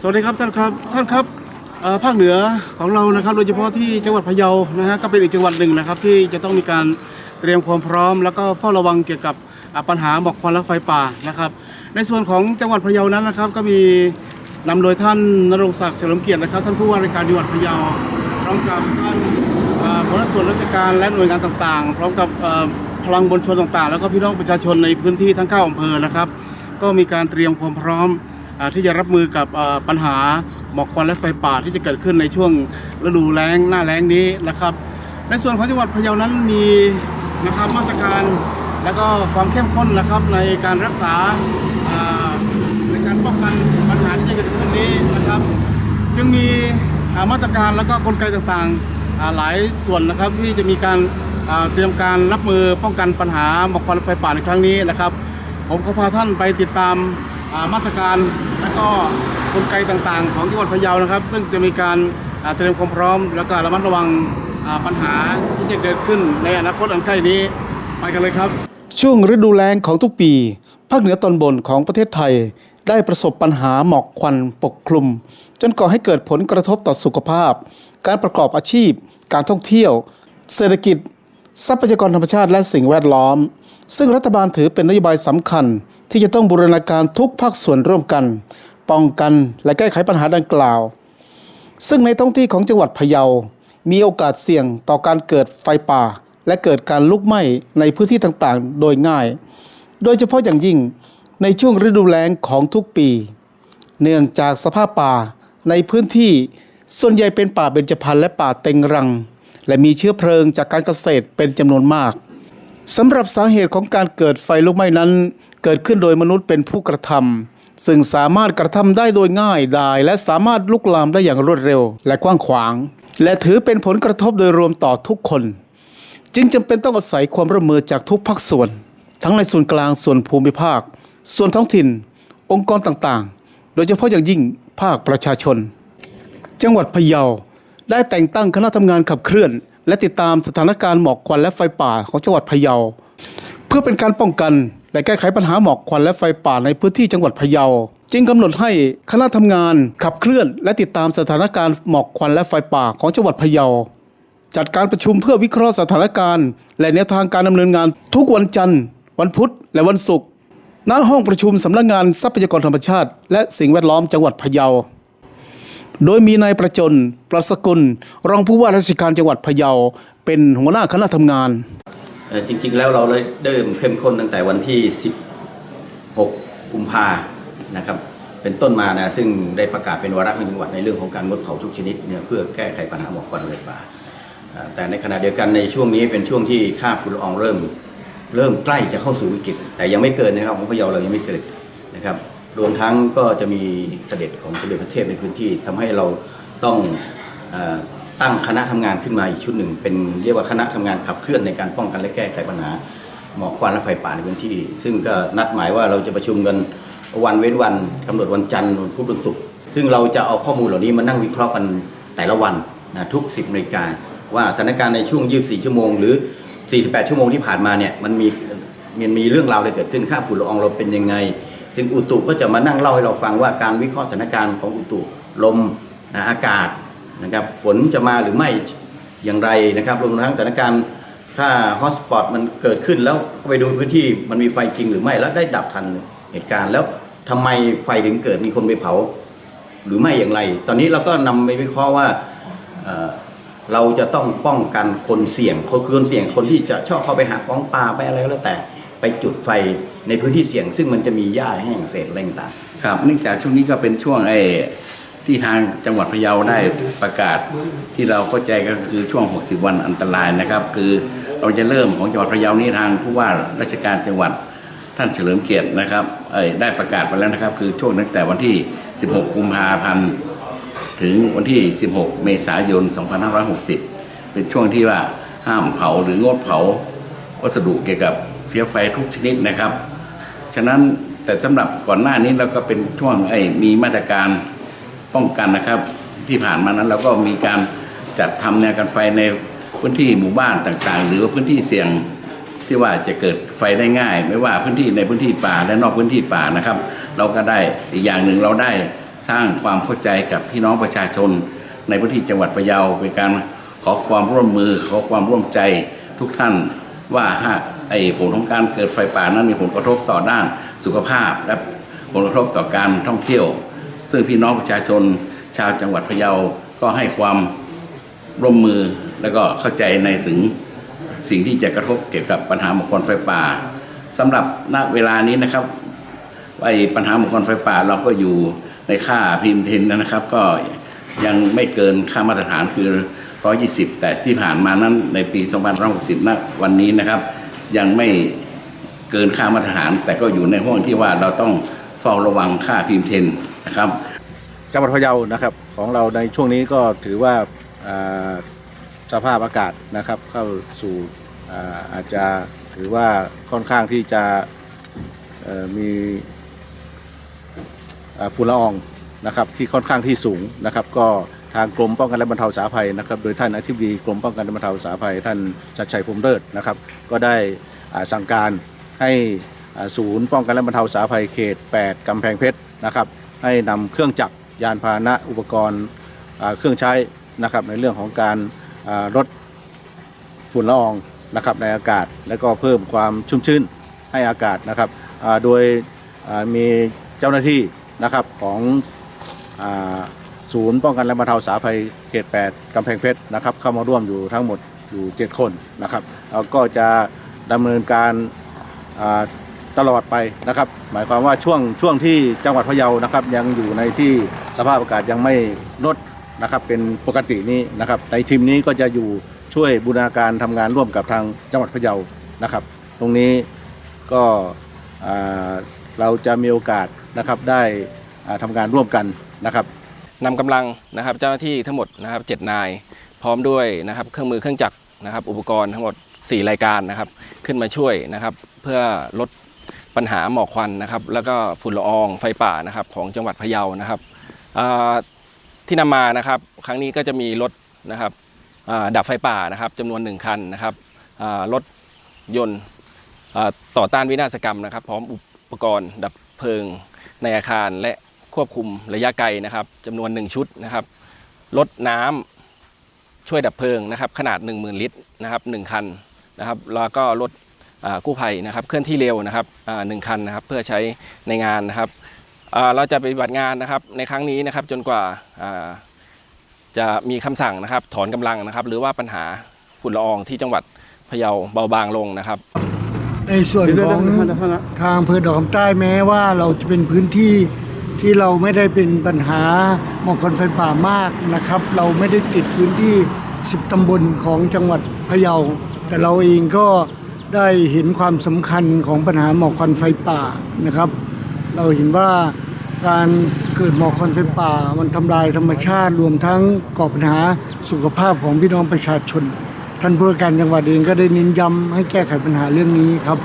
สวัสดีครับท่านครับท่านครับภาคเหนือของเรานะครับ โดยเฉพาะที่จังหวัดพะเยานะฮะก็เป็นอีกจังหวัดหนึ่งนะครับ ที่จะต้องมีการเตรียมความพร้อม แล้วก็เฝ้าระวังเกี่ยวกับปัญหาหมอกควันและไฟป่านะครับ ในส่วนของจังหวัดพะเยานั้นนะครับ ก็มีนำโดยท่านนรงศักดิ์เฉลิมเกียรตินะครับ ท่านผู้ว่าราชการจังหวัดพะเยาพร้อมกับท่านอ่าหัวหน้าส่วนราชการและหน่วยงานต่างๆ พร้อมกับพลังบนชนต่างๆ แล้วก็พี่น้องประชาชนในพื้นที่ทั้งเก้าอำเภอนะครับ ก็มีการเตรียมความพร้อม ที่จะรับมือกับปัญหาหมอกควันและไฟป่าที่จะเกิดขึ้นในช่วงฤดูแล้งหน้าแล้งนี้นะครับ ในส่วนของจังหวัดพะเยานั้นมีนะครับมาตรการและก็ความเข้มข้นนะครับในการรักษาในการป้องกันปัญหาที่จะเกิดขึ้นนี้นะครับ จึงมีมาตรการแล้วก็กลไกต่างๆหลายส่วนนะครับที่จะมีการเตรียมการรับมือป้องกันปัญหาหมอกควันและไฟป่าในครั้งนี้นะครับ ผมก็พาท่านไปติดตามมาตรการ ก็กลไกต่างๆ ของจังหวัดพะเยานะครับ ซึ่งจะมีการเตรียมความพร้อม แล้วก็ระมัดระวังปัญหาที่จะเกิดขึ้นในอนาคตอันใกล้นี้ไปกันเลยครับ ช่วงฤดูแล้งของทุกปี ภาคเหนือตอนบนของประเทศไทย ได้ประสบปัญหาหมอกควันปกคลุม จนก่อให้เกิดผลกระทบต่อสุขภาพ การประกอบอาชีพ การท่องเที่ยว เศรษฐกิจ ทรัพยากรธรรมชาติและสิ่งแวดล้อม ซึ่งรัฐบาลถือเป็นนโยบายสำคัญ ที่จะต้องบูรณาการทุกภาคส่วนร่วมกัน ป้องกันและแก้ไขปัญหาดังกล่าว ซึ่งในท้องที่ของจังหวัดพะเยา มีโอกาสเสี่ยงต่อการเกิดไฟป่า และเกิดการลุกไหม้ในพื้นที่ต่างๆ โดยง่าย โดยเฉพาะอย่างยิ่งในช่วงฤดูแล้งของทุกปี เนื่องจากสภาพป่าในพื้นที่ส่วนใหญ่เป็นป่าเบญจพรรณและป่าเต็งรัง และมีเชื้อเพลิงจากการเกษตรเป็นจำนวนมากสำหรับสาเหตุของการเกิดไฟลุกไหม้นั้น เกิดขึ้นโดยมนุษย์เป็นผู้กระทำซึ่งสามารถกระทำได้โดยง่ายดาย และสามารถลุกลามได้อย่างรวดเร็ว และกว้างขวาง และถือเป็นผลกระทบโดยรวมต่อทุกคน จึงจำเป็นต้องอาศัยความร่วมมือจากทุกภาคส่วน ทั้งในส่วนกลางส่วนภูมิภาค ส่วนท้องถิ่น องค์กรต่างๆ โดยเฉพาะอย่างยิ่งภาคประชาชน จังหวัดพะเยาได้แต่งตั้งคณะทำงานขับเคลื่อน และติดตามสถานการณ์หมอกควันและไฟป่าของจังหวัดพะเยา เพื่อเป็นการป้องกัน และแก้ไขปัญหาหมอกควันและไฟป่าในพื้นที่จังหวัดพะเยา จึงกำหนดให้คณะทำงานขับเคลื่อน และติดตามสถานการณ์หมอกควันและไฟป่าของจังหวัดพะเยา จัดการประชุมเพื่อวิเคราะห์สถานการณ์ และแนวทางการดำเนินงานทุกวันจันทร์ วันพุธและวันศุกร์ณห้องประชุมสำนักงานทรัพยากรธรรมชาติ และสิ่งแวดล้อมจังหวัดพะเยา โดยมีนายประจน ประสกุล รองผู้ว่าราชการจังหวัดพะเยา เป็นหัวหน้าคณะทำงาน จริงๆแล้วเราเริ่มเข้มข้นตั้งแต่วันที่ 16 กุมภานะครับเป็นต้นมานะซึ่งได้ประกาศเป็นวาระของจังหวัดในเรื่องของการงดเผาทุกชนิดเนี่ยเพื่อแก้ไขปัญหาหมอกควันไฟป่าแต่ในขณะเดียวกันในช่วงนี้เป็นช่วงที่ค่าฝุ่นละอองเริ่ม เริ่มใกล้จะเข้าสู่วิกฤต แต่ยังไม่เกินนะครับของพะเยาเรายังไม่เกิดนะครับรวมทั้งก็จะมีเสด็จของสมเด็จพระเทพในพื้นที่ทำให้เราต้องอ ตั้งคณะทำงานขึ้นมาอีกชุดหนึ่ง เป็นเรียกว่าคณะทำงานขับเคลื่อนในการป้องกันและแก้ไขปัญหาหมอกควันและไฟป่าในพื้นที่ ซึ่งก็นัดหมายว่าเราจะประชุมกันวันเว้นวันกำหนดวันจันทร์วันพุธวันศุกร์ซึ่งเราจะเอาข้อมูลเหล่านี้มานั่งวิเคราะห์กันแต่ละวันนะทุก 10นาฬิกาว่าสถานการณ์ในช่วง 24 ชั่วโมง หรือ 48 ชั่วโมงที่ผ่านมาเนี่ยมันมีมันมีเรื่องราวอะไรเกิดขึ้นค่าฝุ่นละอองเราเป็นยังไง ซึ่งอุตุก็จะมานั่งเล่าให้เราฟังว่าการวิเคราะห์สถานการณ์ของอุตุลมนะอากาศ นะครับฝนจะมาหรือไม่อย่างไรนะครับรวมทั้งสถานการณ์ถ้าฮอสปอตมันเกิดขึ้นแล้วไปดูพื้นที่มันมีไฟจริงหรือไม่แล้วได้ดับทันเหตุการณ์แล้วทำไมไฟถึงเกิดมีคนไปเผา หรือไม่อย่างไร ตอนนี้เราก็นำไปวิเคราะห์ว่าเราจะต้องป้องกันคนเสี่ยงคนคือคนเสี่ยงคนที่จะชอบเข้าไปหาของป่าไปอะไรก็แล้วแต่ไปจุดไฟในพื้นที่เสี่ยง ซึ่งมันจะมีหญ้าแห้งเศษอะไรต่างครับเนื่องจากช่วงนี้ก็เป็นช่วงไอ ที่ทางจังหวัดพะเยาได้ประกาศที่เราเข้าใจก็คือช่วง 60 วันอันตรายนะครับ คือเราจะเริ่มของจังหวัดพะเยานี้ทางผู้ว่าราชการจังหวัดท่านเฉลิมเกียรตินะครับเอ้ยได้ประกาศไปแล้วนะครับ คือช่วงตั้งแต่วันที่ 16 กุมภาพันธ์ถึงวันที่ 16 เมษายน 2560 เป็นช่วงที่ว่าห้ามเผาหรืองดเผาวัสดุเกี่ยวกับเชื้อไฟทุกชนิดนะครับ ฉะนั้นแต่สำหรับก่อนหน้านี้เราก็เป็นช่วงไอ้มีมาตรการ ป้องกันนะครับ ที่ผ่านมานั้นเราก็มีการจัดทำแนวกันไฟในพื้นที่หมู่บ้านต่างๆ หรือว่าพื้นที่เสี่ยงที่ว่าจะเกิดไฟได้ง่าย ไม่ว่าพื้นที่ในพื้นที่ป่าและนอกพื้นที่ป่านะครับ เราก็ได้อีกอย่างหนึ่งเราได้สร้างความเข้าใจกับพี่น้องประชาชน ในพื้นที่จังหวัดพะเยาเป็นการขอความร่วมมือขอความร่วมใจทุกท่านว่าหากไอ้ผลของการเกิดไฟป่านั้นมีผลกระทบต่อด้านสุขภาพ และผลกระทบต่อการท่องเที่ยว ซึ่งพี่น้องประชาชนชาวจังหวัดพะเยาก็ให้ความร่วมมือและก็เข้าใจในถึงสิ่งที่จะกระทบเกี่ยวกับปัญหาหมอกควันไฟป่าสำหรับณเวลานี้นะครับไอ้ปัญหาหมอกควันไฟป่าเราก็อยู่ในค่าพิมพ์เทนนะครับ ก็ยังไม่เกินค่ามาตรฐานคือ 120 แต่ที่ผ่านมานั้นในปี 2560ณวันนี้นะครับ ยังไม่เกินค่ามาตรฐาน แต่ก็อยู่ในห่วงที่ว่าเราต้องเฝ้าระวังค่าพิมพ์เทน ครับจังหวัดพะเยานะครับ ของเราในช่วงนี้ก็ถือว่าสภาพอากาศนะครับ เข้าสู่อาจจะถือว่าค่อนข้างที่จะมีฝุ่นละอองนะครับที่ค่อนข้างที่สูงนะครับ ก็ทางกรมป้องกันและบรรเทาสาธารณภัยนะครับ โดยท่านอธิบดีกรมป้องกันและบรรเทาสาธารณภัย ท่านชัดชัยพรมเลิศนะครับ ก็ได้สั่งการให้ศูนย์ป้องกันและบรรเทาสาธารณภัยเขต 8 กำแพงเพชรนะครับ ให้นำเครื่องจักรยานพาหนะอุปกรณ์เครื่องใช้นะครับในเรื่องของการลดฝุ่นละอองนะครับในอากาศ และก็เพิ่มความชุ่มชื้นให้อากาศนะครับโดยมีเจ้าหน้าที่นะครับของศูนย์ป้องกันและบรรเทาสาธารณภัยเขต 8กำแพงเพชรนะครับเข้ามาร่วมอยู่ทั้งหมดอยู่ 7 คนนะครับแล้วก็จะดำเนินการา ตลอดไปนะครับ หมายความว่าช่วงช่วงที่จังหวัดพะเยานะครับ ยังอยู่ในที่สภาพอากาศยังไม่ลดนะครับ เป็นปกตินี้นะครับในทีมนี้ก็จะอยู่ช่วยบูรณาการทำงานร่วมกับทางจังหวัดพะเยานะครับ ตรงนี้ก็เราจะมีโอกาสนะครับได้อ่าทำงานร่วมกันนะครับนำกำลังนะครับเจ้าหน้าที่ทั้งหมดนะครับเจ็ดนาย พร้อมด้วยนะครับเครื่องมือเครื่องจักรนะครับ อุปกรณ์ทั้งหมด 4 รายการนะครับ ขึ้นมาช่วยนะครับ เพื่อลด ปัญหาหมอกควันนะครับ แล้วก็ฝุ่นละอองไฟป่านะครับของจังหวัดพะเยานะครับที่นำมานะครับ ครั้งนี้ก็จะมีรถนะครับดับไฟป่านะครับจำนวนหนึ่งคันนะครับรถยนต์ต่อต้านวินาศกรรมนะครับ พร้อมอุปกรณ์ดับเพลิงในอาคารและควบคุมระยะไกลนะครับจำนวน 1 ชุดนะครับรถน้ำช่วยดับเพลิงนะครับ ขนาด 10,000 ลิตรนะครับ1คันนะครับ แล้วก็รถ กู้ภัยนะครับเคลื่อนที่เร็วนะครับหนึ่งคันนะครับเพื่อใช้ในงานนะครับเราจะปฏิบัติงานนะครับในครั้งนี้นะครับจนกว่าจะมีคำสั่งนะครับถอนกำลังนะครับ หรือว่าปัญหาฝุ่นละอองที่จังหวัดพะเยาเบาบางลงนะครับ ในส่วนของทางอำเภอดอกคำใต้แม้ว่าเราจะเป็นพื้นที่ที่เราไม่ได้เป็นปัญหาหมอกควันไฟป่ามากนะครับ เราไม่ได้ติดพื้นที่ 10 ตำบลของจังหวัดพะเยา แต่เราเองก็ ได้เห็นความสำคัญของปัญหาหมอกควันไฟป่านะครับ เราเห็นว่าการเกิดหมอกควันไฟป่า มันทำลายธรรมชาติรวมทั้งก่อปัญหาสุขภาพของพี่น้องประชาชน ท่านผู้ว่าการจังหวัดเองก็ได้เน้นย้ำให้แก้ไขปัญหาเรื่องนี้ครับ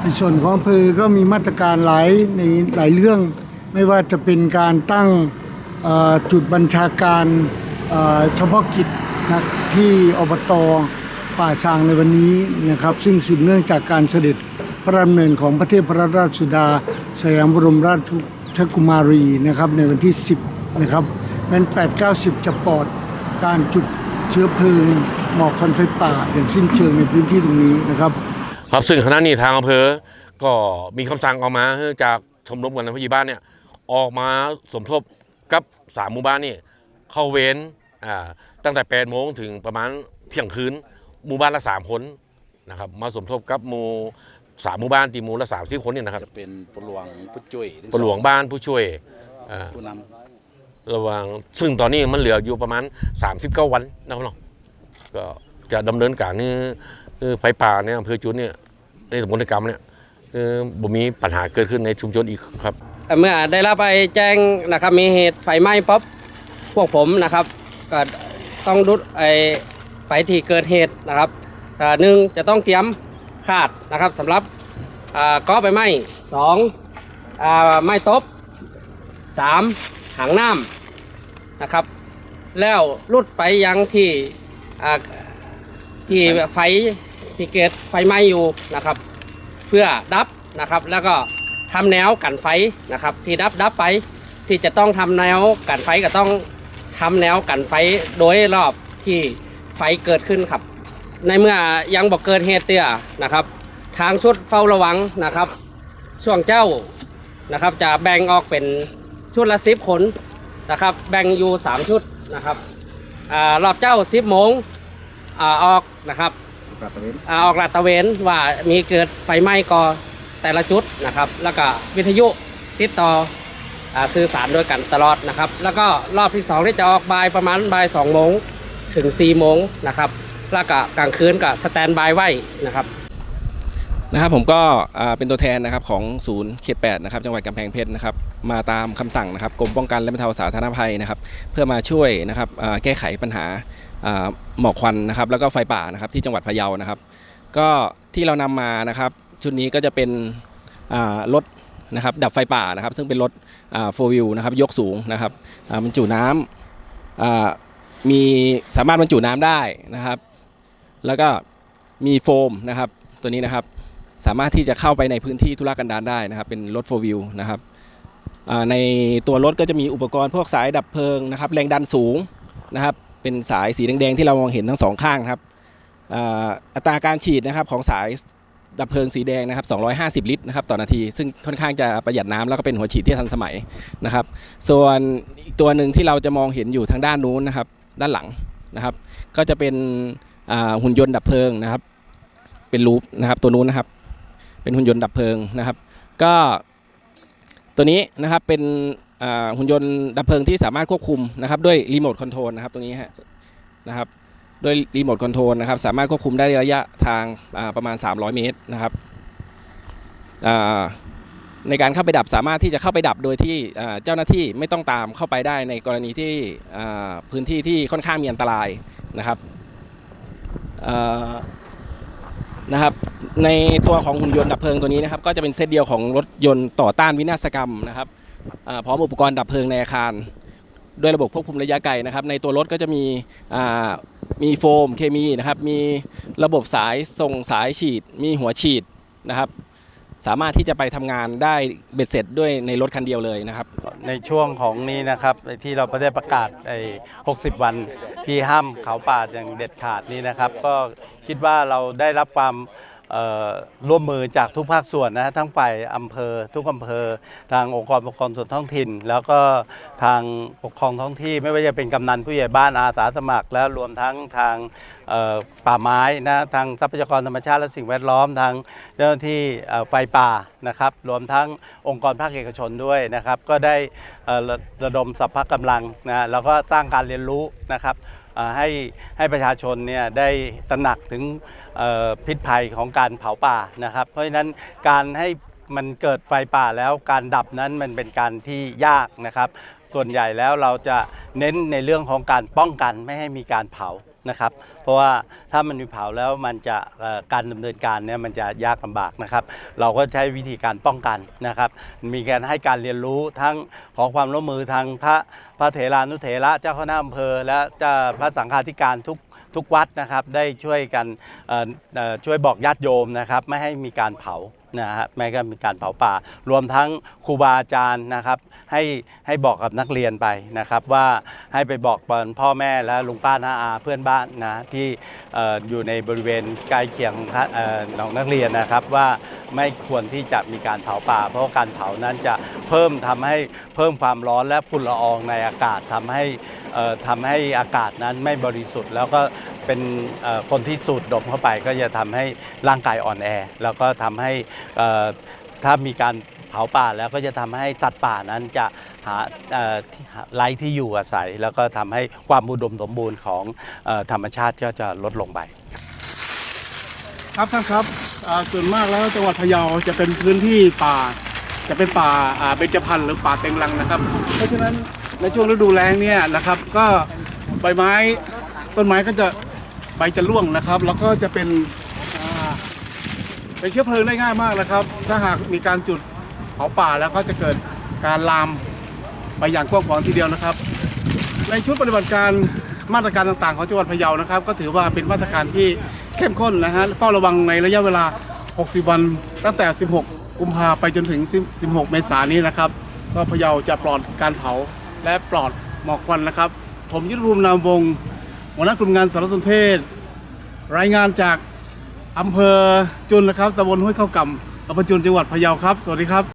ในส่วนของอำเภอก็มีมาตรการหลายในหลายเรื่อง ไม่ว่าจะเป็นการตั้งจุดบัญชาการเอ่อเฉพาะกิจนะที่อบต ป่าซางในวันนี้นะครับ ซึ่งสืบเนื่องจากการเสด็จพระดำเนินของพระเทพรราชสุดาสยามบรมราชกุมารีนะครับในวันที่ 10 นะครับเป็น8 9 0 จะปลอดการจุดเชื้อเพลิงหมอกควันไฟป่าอย่างสิ้นเชิงในพื้นที่ตรงนี้นะครับ ครับซึ่งขณะนี้ทางอำเภอก็มีคำสั่งออกมาจากชมรมกันพยาบ้านเนี่ยออกมาสมทบกับสามหมู่บ้านนี่เข้าเว้นอ่าตั้งแต่8โมงถึงประมาณเที่ยงคืน หมู่บ้านละ3คนนะครับมาสมทบกับหมู่สามหมู่บ้านตีหมู่ละ30คนเนี่ยนะครับจะเป็นปลวงผู้ช่วยปหลวงบ้านผู้ช่วยอ่าผู้นระหว่างซึ่งตอนนี้มันเหลืออยู่ประมาณ 39 วันนะครับเนาะก็จะดำเนินการนี่คือไฟป่าเนี่ยอำเภอจุนเนี่ยในสมุนไพรกรรมเนี่ยคือบ่มีปัญหาเกิดขึ้นในชุมชนอีกครับ เมื่อได้รับไปแจ้งนะครับมีเหตุไฟไหม้ป๊บพวกผมนะครับก็ต้องรุดไอ ไปที่เกิดเหตุนะครับอ่าหนึ่งจะต้องเตรียมคาดนะครับสำหรับอ่าก้อไปไหม้สองอ่าไม้ตบสามถังน้ำนะครับ แล้วรุดไปยังที่อ่าที่ไฟที่เกิดไฟไหม้อยู่นะครับ เพื่อดับนะครับ แล้วก็ทำแนวกันไฟนะครับ ที่ดับดับไปที่จะต้องทำแนวกันไฟก็ต้องทำแนวกันไฟโดยรอบที่ ไฟเกิดขึ้นครับ ในเมื่อยังบอกเกิดเหตุเตี้ยนะครับ ทางชุดเฝ้าระวังนะครับช่วงเจ้านะครับ จะแบ่งออกเป็นชุดละสิบคนนะครับ แบ่งอยู่สามชุดนะครับอารอบเจ้าสิบโมงอาออกนะครับอ่าออกลาดตระเวนว่ามีเกิดไฟไหม้ก่อแต่ละจุดนะครับ แล้วก็วิทยุติดต่ออาสื่อสารด้วยกันตลอดนะครับ แล้วก็รอบที่สองที่จะออกบ่ายประมาณบ่ายสองโมง ถึง4โมงนะครับแล้วก็กลางคืนก็สแตนบายไว้นะครับนะครับผมก็อ่าเป็นตัวแทนนะครับของศูนย์เขต8นะครับจังหวัดกำแพงเพชรนะครับมาตามคำสั่งนะครับกรมป้องกันและบรรเทาสาธารณภัยนะครับ เพื่อมาช่วยนะครับอ่าแก้ไขปัญหาอ่าหมอกควันนะครับแล้วก็ไฟป่านะครับที่จังหวัดพะเยานะครับ ก็ที่เรานำมานะครับชุดนี้ก็จะเป็นอ่ารถนะครับดับไฟป่านะครับ ซึ่งเป็นรถโฟวิวนะครับยกสูงนะครับอ่าบรรจุน้ำอ่า มีสามารถบรรจุน้ำได้นะครับ แล้วก็มีโฟมนะครับ ตัวนี้นะครับสามารถที่จะเข้าไปในพื้นที่ธุรกันดารได้นะครับ เป็นรถ4 wheel นะครับในตัวรถก็จะมีอุปกรณ์พวกสายดับเพลิงนะครับ แรงดันสูงนะครับ เป็นสายสีแดงๆที่เรามองเห็นทั้งสองข้างครับอัตราการฉีดนะครับของสายดับเพลิงสีแดงนะครับ 250 ลิตรนะครับต่อนาที ซึ่งค่อนข้างจะประหยัดน้ำแล้วก็เป็นหัวฉีดที่ทันสมัยนะครับ ส่วนอีกตัวหนึ่งที่เราจะมองเห็นอยู่ทางด้านนู้นนะครับ ด้านหลังนะครับ ก็จะเป็นหุ่นยนต์ดับเพลิงนะครับ เป็นรูปนะครับตัวนู้นนะครับ เป็นหุ่นยนต์ดับเพลิงนะครับ ก็ตัวนี้นะครับเป็นหุ่นยนต์ดับเพลิงที่สามารถควบคุมนะครับด้วยรีโมทคอนโทรลนะครับตรงนี้ฮะนะครับด้วยรีโมทคอนโทรลนะครับสามารถควบคุมได้ระยะทางประมาณ 300 เมตรนะครับ ในการเข้าไปดับสามารถที่จะเข้าไปดับโดยที่เจ้าหน้าที่ไม่ต้องตามเข้าไปได้ในกรณีที่พื้นที่ที่ค่อนข้างมีอันตรายนะครับนะครับในตัวของหุ่นยนต์ดับเพลิงตัวนี้นะครับก็จะเป็นเซตเดียวของรถยนต์ต่อต้านวินาศกรรมนะครับพร้อมอุปกรณ์ดับเพลิงในอาคาร ด้วยระบบควบคุมระยะไกลนะครับ ในตัวรถก็จะมีมีโฟมเคมีนะครับมีระบบสายส่งสายฉีด มีหัวฉีดนะครับ สามารถที่จะไปทำงานได้เบ็ดเสร็จด้วยในรถคันเดียวเลยนะครับ ในช่วงของนี้นะครับที่เราได้ประกาศไอ้60 วันที่ห้ามเขาป่าอย่างเด็ดขาดนี้นะครับ ก็คิดว่าเราได้รับความ ร่วมมือจากทุกภาคส่วนนะทั้งฝ่ายอำเภอ ทุกอำเภอ ทางองค์กรปกครองส่วนท้องถิ่น แล้วก็ทางปกครองท้องที่ไม่ว่าจะเป็นกำนันผู้ใหญ่บ้านอาสาสมัคร และรวมทั้งทางป่าไม้นะทางทรัพยากรธรรมชาติและสิ่งแวดล้อมทางเจ้าหน้าที่ไฟป่านะครับรวมทั้งองค์กรภาคเอกชนด้วยนะครับ ก็ได้ระดมสัพพะกำลังนะแล้วก็สร้างการเรียนรู้นะครับ ให้ให้ประชาชนเนี่ยได้ตระหนักถึงพิษภัยของการเผาป่านะครับ เพราะฉะนั้นการให้มันเกิดไฟป่าแล้วการดับนั้นมันเป็นการที่ยากนะครับ ส่วนใหญ่แล้วเราจะเน้นในเรื่องของการป้องกันไม่ให้มีการเผา นะครับ เพราะว่าถ้ามันมีเผาแล้วมันจะการดำเนินการเนี่ยมันจะยากลำบากนะครับ เราก็ใช้วิธีการป้องกันนะครับ มีการให้การเรียนรู้ทั้งขอความร่วมมือทางพระพระเถรานุเถระเจ้าคณะอำเภอ และเจ้าพระสังฆาธิการทุกทุกวัดนะครับได้ช่วยกันช่วยบอกญาติโยมนะครับ ไม่ให้มีการเผา นะฮะไม่ก็มีการเผาป่า รวมทั้งครูบาอาจารย์นะครับให้ให้บอกกับนักเรียนไปนะครับว่าให้ไปบอกพ่อแม่และลุงป้าน้าอาเพื่อนบ้านนะที่อ่อยู่ในบริเวณใกล้เคียงเอ่อของนักเรียนนะครับว่าไม่ควรที่จะมีการเผาป่า เพราะการเผานั้นจะเพิ่มทำให้เพิ่มความร้อนและฝุ่นละอองในอากาศทำให้เอ่อทำให้อากาศนั้นไม่บริสุทธิ์แล้วก็ เป็นคนที่สูดดมเข้าไปก็จะทำให้ร่างกายอ่อนแอ แล้วก็ทำให้ถ้ามีการเผาป่าแล้วก็จะทำให้สัตว์ป่านั้นจะหาที่ไร้ที่อยู่อาศัย แล้วก็ทำให้ความอุดมสมบูรณ์ของธรรมชาติก็จะลดลงไป ครับท่านครับส่วนมากแล้วจังหวัดพะเยาจะเป็นพื้นที่ป่า จะเป็นป่าอ่าเบญจพรรณหรือป่าเต็งรังนะครับ เพราะฉะนั้นในช่วงฤดูแล้งเนี่ยนะครับ ก็ใบไม้ต้นไม้ก็จะ ใบจะร่วงนะครับ แล้วก็จะเป็นเป็นเชื้อเพลิงได้ง่ายมากนะครับ ถ้าหากมีการจุดเผาป่าแล้วก็จะเกิดการลามไปอย่างกว้างขวางทีเดียวนะครับ ในชุดปฏิบัติการมาตรการต่างๆของจังหวัดพะเยานะครับ ก็ถือว่าเป็นมาตรการที่เข้มข้นนะฮะเฝ้าระวังในระยะเวลา 60 วัน ตั้งแต่ 16 กุมภาไปจนถึง 16 เมษายนนี้นะครับก็พะเยาจะปลอดการเผาและปลอดหมอกควันนะครับ ผมยุทธภูมินามวงศ์ หัวหน้ากลุ่มงานสารสนเทศ รายงานจากอำเภอจุนนะครับตำบลห้วยเข้ากำอำเภอจุนจังหวัดพะเยาครับ สวัสดีครับ